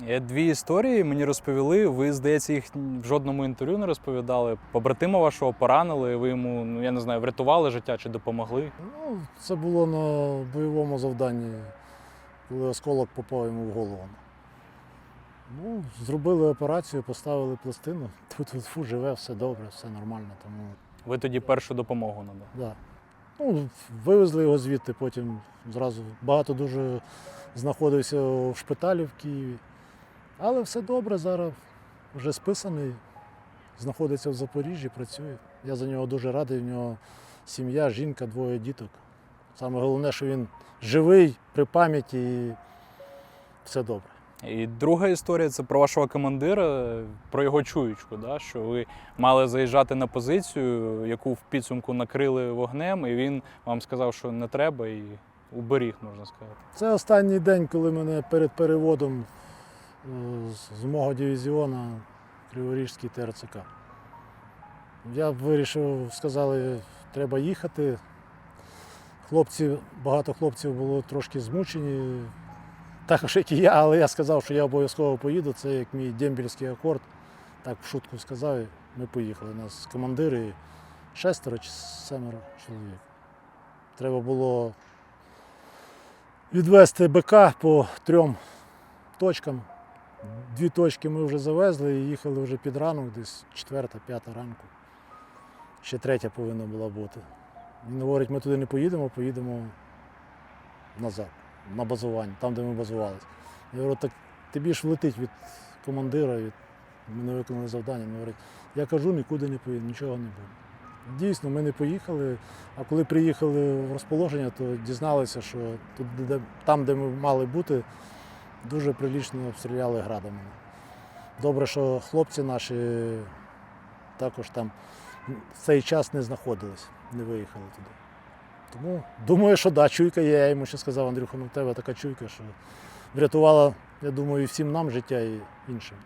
Є дві історії мені розповіли. Ви, здається, їх в жодному інтерв'ю не розповідали. Побратима вашого поранили, ви йому, ну я не знаю, врятували життя чи допомогли. Ну, це було на бойовому завданні, коли осколок попав йому в голову. Ну, зробили операцію, поставили пластину. Тут фу, живе, все добре, все нормально. Тому Ви тоді першу допомогу надали. да. ну, вивезли його звідти, потім зразу багато дуже знаходився в шпиталі в Києві. Але все добре, зараз вже списаний, знаходиться в Запоріжжі, працює. Я за нього дуже радий. В нього сім'я, жінка, двоє діток. Саме головне, що він живий при пам'яті і все добре. І друга історія це про вашого командира, про його чуючку, да? що ви мали заїжджати на позицію, яку в підсумку накрили вогнем, і він вам сказав, що не треба, і уберіг, можна сказати. Це останній день, коли мене перед переводом з- мого дивізіону Криворіжський ТРЦК. Я вирішив, сказали, треба їхати. Хлопці, багато хлопців було трошки змучені, також як і я, але я сказав, що я обов'язково поїду. Це як мій дембільський акорд. Так в шутку сказав, ми поїхали. У нас командири шестеро чи семеро чоловік. Треба було відвести БК по трьом точкам. Дві точки ми вже завезли і їхали вже під ранок, десь четверта, п'ята ранку. Ще третя повинна була бути. Він говорить, ми туди не поїдемо, поїдемо назад, на базування, там, де ми базувалися. Я говорю, так тобі ж влетить від командира, від... ми не виконали завдання. Він говорить, я кажу, нікуди не поїду, нічого не буде. Дійсно, ми не поїхали, а коли приїхали в розположення, то дізналися, що тут, де, там, де ми мали бути, дуже прилічно обстріляли градами. Добре, що хлопці наші також там в цей час не знаходились, не виїхали туди. Тому думаю, що да, чуйка є. Я йому ще сказав, Андрюха, ну в тебе така чуйка, що врятувала, я думаю, і всім нам життя і іншим.